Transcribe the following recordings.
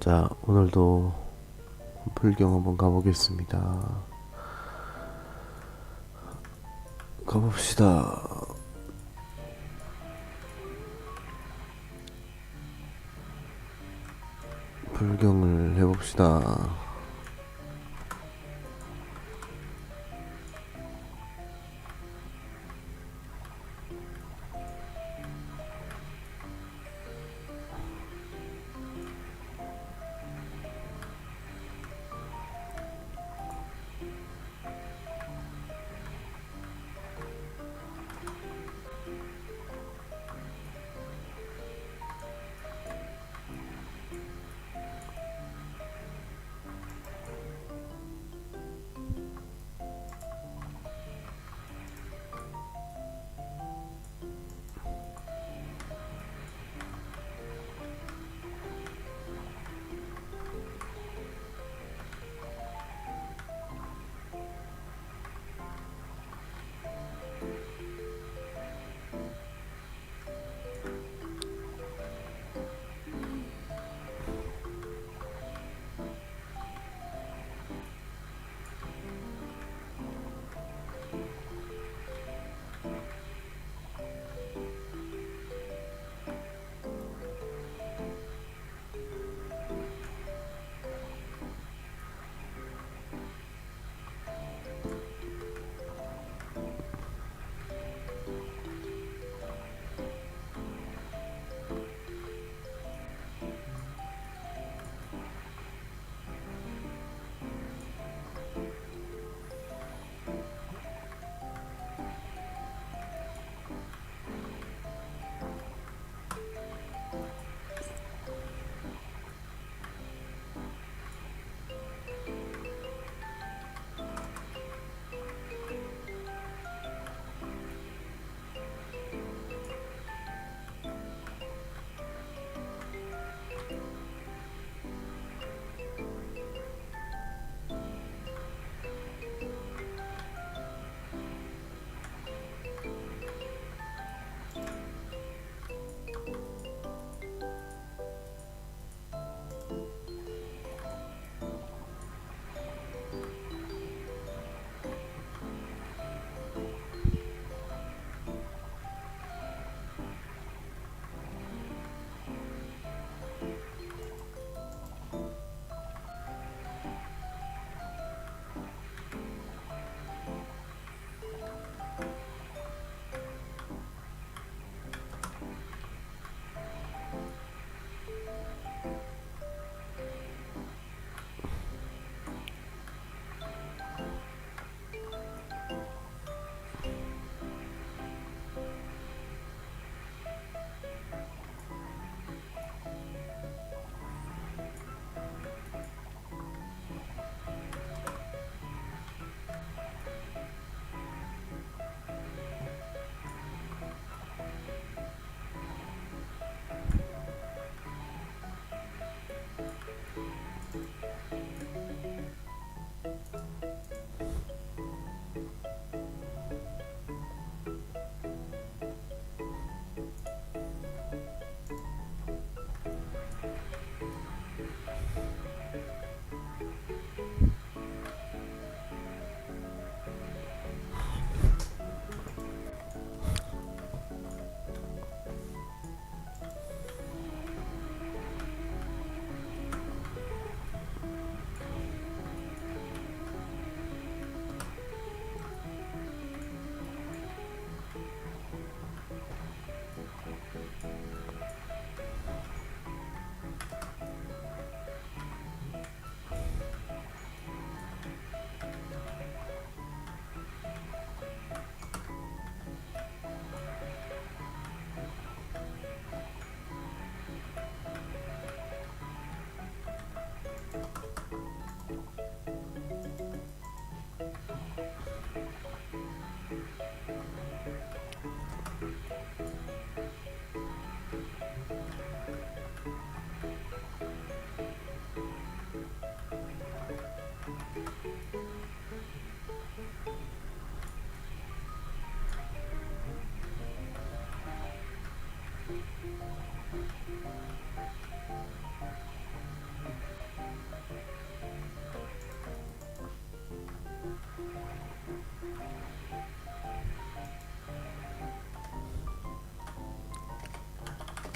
자, 오늘도 불경 한번 가보겠습니다. 가봅시다. 불경을 해봅시다.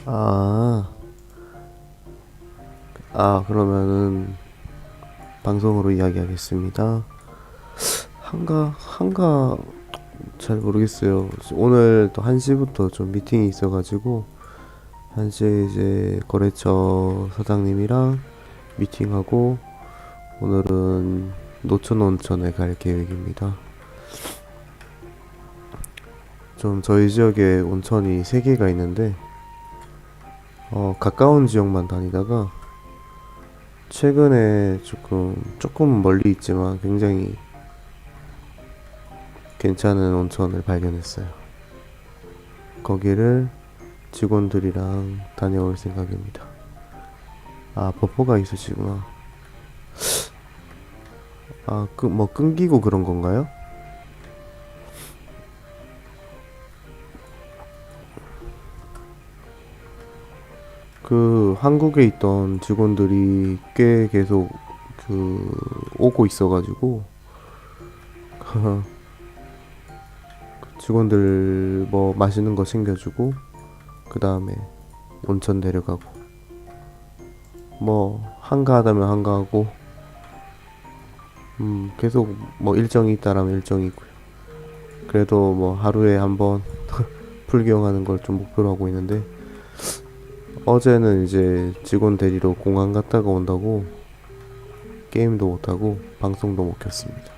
아, 아, 그러면은, 방송으로 이야기하겠습니다. 한가, 한가, 잘 모르겠어요. 오늘 또 1시부터 좀 미팅이 있어가지고, 1시에 이제 거래처 사장님이랑 미팅하고, 오늘은 노천 온천에 갈 계획입니다. 좀 저희 지역에 온천이 3개가 있는데, 어, 가까운 지역만 다니다가 최근에 조금 조금 멀리 있지만 굉장히 괜찮은 온천을 발견했어요. 거기를 직원들이랑 다녀올 생각입니다. 아, 버퍼가 있으시구나. 아, 그, 뭐, 끊기고 그런 건가요? 그 한국에 있던 직원들이 꽤 계속 그 오고 있어가지고 그 직원들 뭐 맛있는 거 챙겨주고 그 다음에 온천 데려가고 뭐 한가하다면 한가하고 음 계속 뭐 일정이 있다라면 일정이 있고요. 그래도 뭐 하루에 한번 풀경하는 걸 좀 목표로 하고 있는데 어제는 이제 직원 데리러 공항 갔다가 온다고 게임도 못하고 방송도 못 켰습니다.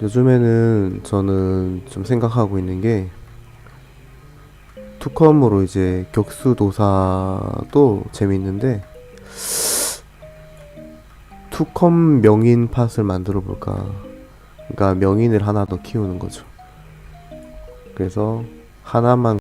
요즘에는 저는 좀 생각하고 있는 게 투컴으로 이제 격수도사도 재밌는데 투컴 명인 팟을 만들어 볼까. 그러니까 명인을 하나 더 키우는 거죠. 그래서 하나만